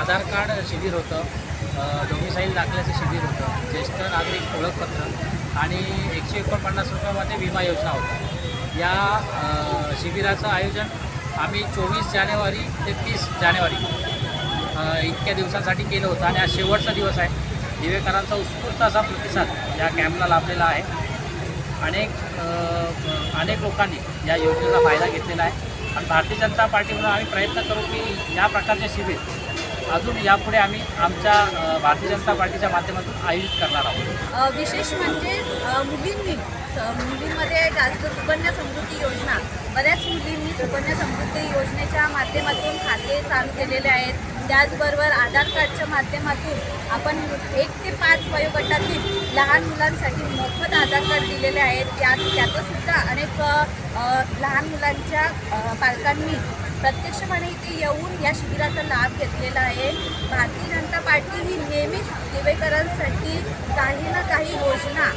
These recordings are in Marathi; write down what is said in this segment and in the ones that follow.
आधार कार्ड शिबिर होतं डोमिसाईल दाखल्याचं शिबिर होतं ज्येष्ठ नागरिक ओळखपत्र आणि एकशे एकोणपन्नास रुपयामध्ये विमा योजना होती या शिबिराचं आयोजन आम्ही चोवीस जानेवारी ते तीस जानेवारी इतक्या दिवसांसाठी केलं होतं आणि हा शेवटचा दिवस आहे. दिवेकरांचा उत्स्फूर्त असा प्रतिसाद या कॅम्पला लाभलेला आहे. अनेक अनेक लोकांनी या योजनेचा फायदा घेतलेला आहे. आणि भारतीय जनता पार्टी म्हणून आम्ही प्रयत्न करू की या प्रकारचे शिबिर अजून यापुढे आम्ही आमच्या भारतीय जनता पार्टीच्या माध्यमातून आयोजित करणार आहोत. विशेष म्हणजे मुलींनी स- मुलींमध्ये जास्त सुकन्या समृद्धी योजना बऱ्याच मुलींनी सुकन्या समृद्धी योजनेच्या माध्यमातून खाते चालू केलेले आहेत. त्याचबरोबर आधार कार्डच्या माध्यमातून आपण एक ते पाच वयोगटातील लहान मुलांसाठी मोफत आधार कार्ड दिलेले आहेत. त्यात त्याचंसुद्धा अनेक लहान मुलांच्या पालकांनी प्रत्यक्षपणे इथे येऊन या शिबिराचा लाभ घेतलेला आहे. भारतीय जनता पार्टी ही नेहमीच दिवेकरांसाठी काही ना काही योजना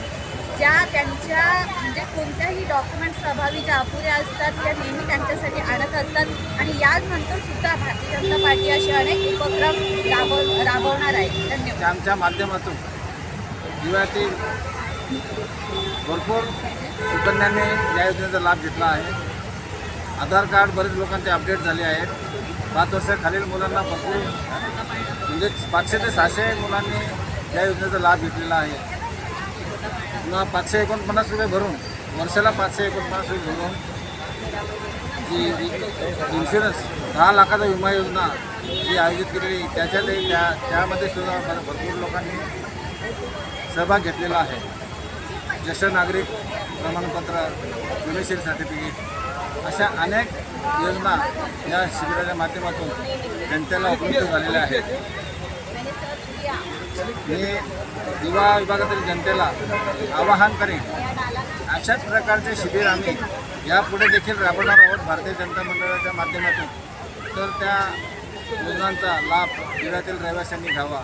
ज्या त्यांच्या म्हणजे कोणत्याही डॉक्युमेंट्स अभावी ज्या अपुऱ्या असतात त्या नेहमी त्यांच्यासाठी आणत असतात. आणि याजनंतर सुद्धा भारतीय जनता पार्टी असे अनेक उपक्रम राबव राबवणार आहे. धन्यवाद. आमच्या माध्यमातून दिव्यातील भरपूर सुकन्याने या योजनेचा लाभ घेतला आहे. आधार कार्ड बरेच लोकांचे अपडेट झाले आहेत. पाच वर्षाखालील मुलांना भरपूर म्हणजे पाचशे ते सहाशे मुलांनी या योजनेचा लाभ घेतलेला आहे. पुन्हा पाचशे एकोणपन्नास रुपये भरून वर्षाला पाचशे एकोणपन्नास रुपये भरून जी इन्शुरन्स दहा लाखाचा विमा योजना जी आयोजित केलेली त्याच्यातही त्या त्यामध्ये सुद्धा भरपूर लोकांनी सहभाग घेतलेला आहे. ज्येष्ठ नागरिक प्रमाणपत्र डोमेशील सर्टिफिकेट अशा अनेक योजना या शिबिराच्या माध्यमातून जनतेला उपलब्ध झालेल्या आहेत. मी युवा विभागातील जनतेला आवाहन करेन अशाच प्रकारचे शिबिर आम्ही यापुढे देखील राबवणार आहोत भारतीय जनता मंडळाच्या माध्यमातून. तर त्या योजनांचा लाभ जिल्ह्यातील रहिवाशांनी घ्यावा.